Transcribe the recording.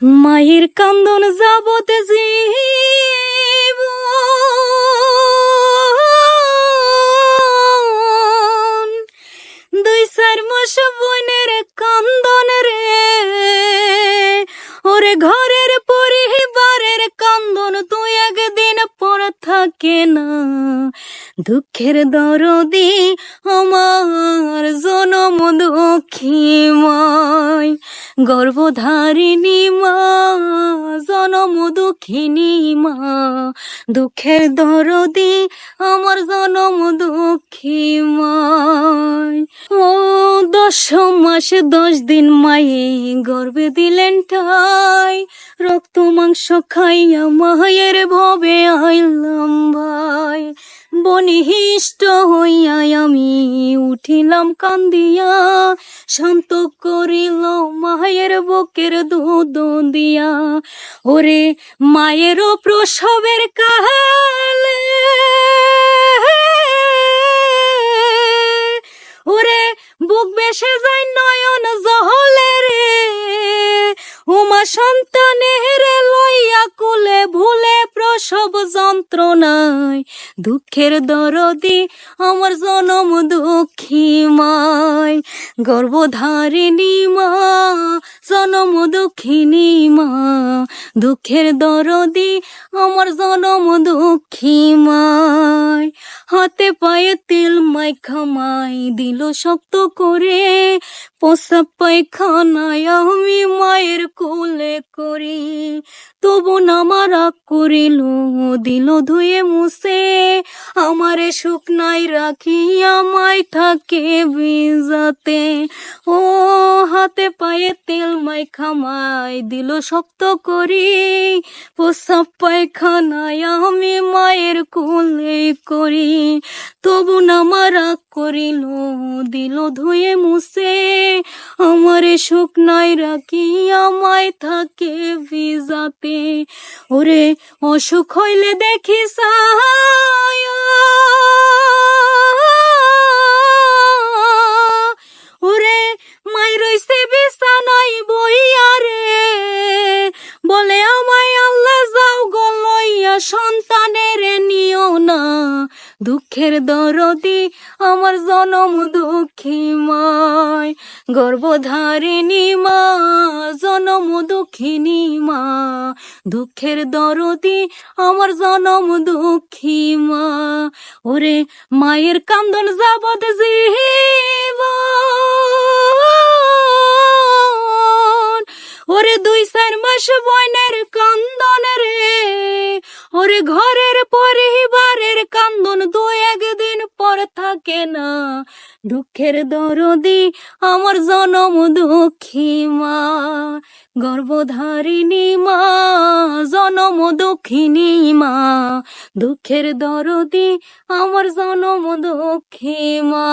মায়ের কান্দন যাবতে জীব দুই চার মাস বনের কান্দন রে, ওরে ঘরের পরিবারের কান্দন তুই একদিন পর থাকে না। দুঃখের দরদি আমার জনম দুঃখীময় গর্ভধারিণী মা, জনম দুঃখিনী মা, দুঃখের দরদি আমার জনম দুঃখী মায় ও দশ মাসে, দশ দিন মায়ে গর্বে দিলেন ঠাই, রক্ত মাংস খাইয়া মায়ের ভবে আইলাম ভাই। বনিহিষ্ট হইয়া আমি উঠিলাম কান্দিয়া, শান্ত করিল মায়ের বুকের দুধ দিয়া। ওরে মায়েরও প্রসবের কালে। ওরে বুক বেসে যায় নয়ন জহলে রে। উমা সন্তানের লইয়া কুলে ভুলে প্রসব যন্ত্রণায়। দুঃখের দরদি আমার জনম দুঃখী গর্বধারিণী মা, জনম দুঃখিনী মা, দুঃখের দরদি আমার জনম দুঃখী মায়। হাতে পায়ে তেল মাই খামাই দিল শক্ত করে পোষা পায়খানায় আমি মায়ের কোলে করি, তবু নামা রাগ করিল দিল ধুয়ে মুছে, আমারে শুকনাই রাখি আমায় থাকে বিজাতে ও হাতে পায়ে তেল মাই খামাই দিল শক্ত করি প্রসাব পায়খানায় আমি মায়ের কোলে করি, তবু নামা রাগ করিল, দিল ধুয়ে মুছে। সুখ নাই রাখি, আমায় থাকে ভিজাতে। ওরে, অসুখ হইলে দেখি সায়া সন্তানের নিও না। দুঃখের দরদি আমার জনম দুঃখী মায় গর্ভধারিণী মা, জনম দুঃখিনী মা। দুঃখের দরদি আমার জনম দুঃখী মা। ওরে মায়ের কান্দন যাবত জীবন ওরে দুই চার মাস বয়নের কান্দন রে। ওরে ঘরের পরিবারের কান্দন দু একদিন পর থাকে না। দুঃখের দরদি আমার জনম দুঃখী মা, গর্ভধারিণী মা, জনম দুঃখিনী মা। দুঃখের দরদি আমার জনম দুঃখী মা।